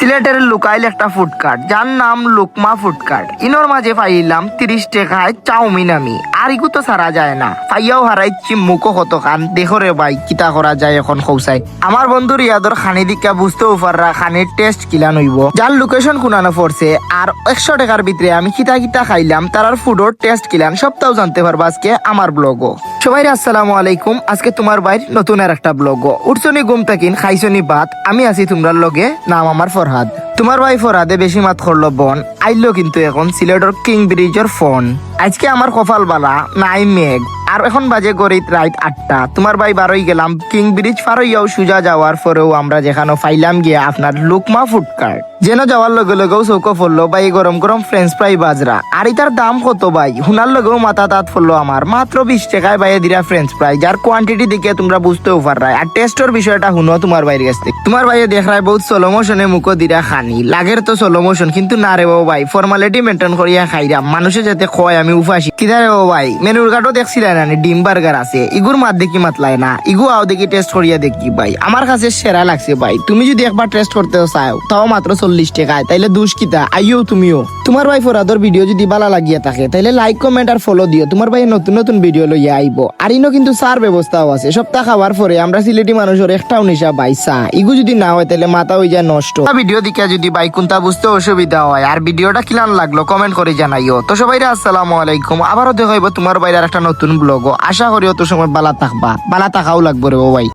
সিলেটের লুকাইল একটা ফুডকার্ট যার নাম লুকমা ফুডকার্ট ইনোর মাঝে পাইলাম তিরিশ টাকায় চাউমিন আমি। আর ইগু তো সারা যায় না। পাইয়াও হারাইছি মুখো কত খান দেখো রে ভাই, কিতা করা যায় এখন খৌসাই আমার বন্ধুর ইয়াদর খানি দিকা বুঝতেও পাররা খানির টেস্ট কিলা নইব যার লোকেশন খুনানো পড়ছে আর একশো টাকার ভিতরে আমি কিতা কিতা খাইলাম তার ফুডর টেস্ট কিলান সবটাও জানতে পারবা আজকে আমার ব্লগও সবাই আসসালামু আলাইকুম। আজকে তোমার বাইর নতুন আর একটা ব্লগ উঠছনি গুম তাকিন খাইছনি ভাত, আমি আছি তোমরার লগে, নাম আমার ফরহাদ। তোমার ভাই ফরহাদে বেশি মাত করল বন, আইলো কিন্তু এখন সিলেটর কিং ব্রিজের ফোন আজকে আমার কপাল বালা নাই মেঘ। আর এখন বাজে গরিত রাত আটটা। তোমার ভাই বারোই গেলাম, কিং ব্রিজ ফারইয়াও সুজা যাওয়ার পরেও আমরা যেখানে ফাইলাম গিয়ে আপনার লুকমা ফুডকার্ট যেন যাওয়ার লগে লগেও চৌকো ফললো এই গরম গরম ফ্রেঞ্চ ফ্রাই বাজরা। আর এটার দাম কত ভাই? হুনার লগেও মাথা তাত ফললো আমার। মাত্র বিশ টাকায় বাইরে দিরা ফ্রেঞ্চ ফ্রাই যার কোয়ান্টিটি দেখে তোমরা বুঝতেও পাররাই আর টেস্টর বিষয়টা শুনো তোমার বাইরের কাছ থেকে। তোমার ভাইয়ে দেখ রায় বহুত স্লো মোশনে মুখো দিরা খানি। লাগের তো স্লো মোশন কিন্তু না রে বাবু ভাই ফর্মালিটি মেনটেন করিয়া খাইরাম। মানুষে যাতে কয় আমি উফাসি। কিদা রে বাবু ভাই মেনুর কার্ডও দেখছিলেন না ডিম বার্গার আছে, ইগুর মাত দেখি মাতলাই না। ইগু আও দেখি টেস্ট করিয়া দেখি ভাই। আমার কাছে সেরা লাগছে ভাই। তুমি যদি একবার টেস্ট করতে চাও, তাও মাত্র চল্লিশ টাকায়, তাইলে দুষ্কিতা আইও তুমিও। তোমার ভাই ফরাদর ভিডিও যদি ভালো লাগিয়া থাকে, তাইলে লাইক কমেন্ট আর ফলো দিও। তোমার ভাই নতুন নতুন ভিডিও লইয়া আইব। আর ইনো কিন্তু সার ব্যবস্থাও আছে। সপ্তাহ খাওয়ার পরে আমরা সিলেটি মানুষের একটাও নিশা বাই চা ইগু যদি না হয় তাহলে মাথা হয়ে যায় নষ্ট ভিডিও দিকে যদি বাই কোনটা বুঝতে অসুবিধা হয়, আর ভিডিওটা কিলান লাগল কমেন্ট করে জানাইও। তো সবাই আসসালামু আলাইকুম। আবারও দেখাইব তোমার বাইরে একটা নতুন ব্লগ আশা করিও তো সময় বালা থাকবা। বালা থাকাও লাগবো রে ভাই।